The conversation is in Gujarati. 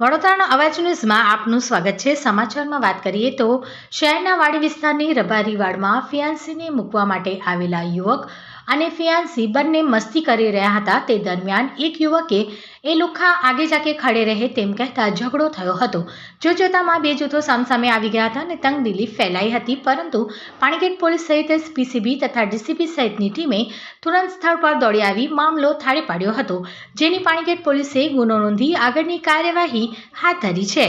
વડોદરાના અવાજ ન્યૂઝમાં આપનું સ્વાગત છે. સમાચારમાં વાત કરીએ તો શહેરના વાડી વિસ્તારની રબારી વાડમાં ફિયાન્સીને મૂકવા માટે આવેલા યુવક અને ફિયાન્સી બંને મસ્તી કરી રહ્યા હતા તે દરમિયાન એક યુવકે, એ લુખ્ખા આગે જાકે ખડે રહે તેમ કહેતા ઝઘડો થયો હતો. જો જોતામાં બે જૂથો સામસામે આવી ગયા હતા અને તંગદિલી ફેલાઈ હતી, પરંતુ પાણીગેટ પોલીસ સહિત પીસીબી તથા ડીસીપી સહિતની ટીમે તુરંત સ્થળ પર દોડી આવી મામલો થાળે પાડ્યો હતો, જેની પાણીગેટ પોલીસે ગુનો નોંધી આગળની કાર્યવાહી હાથ ધરી છે.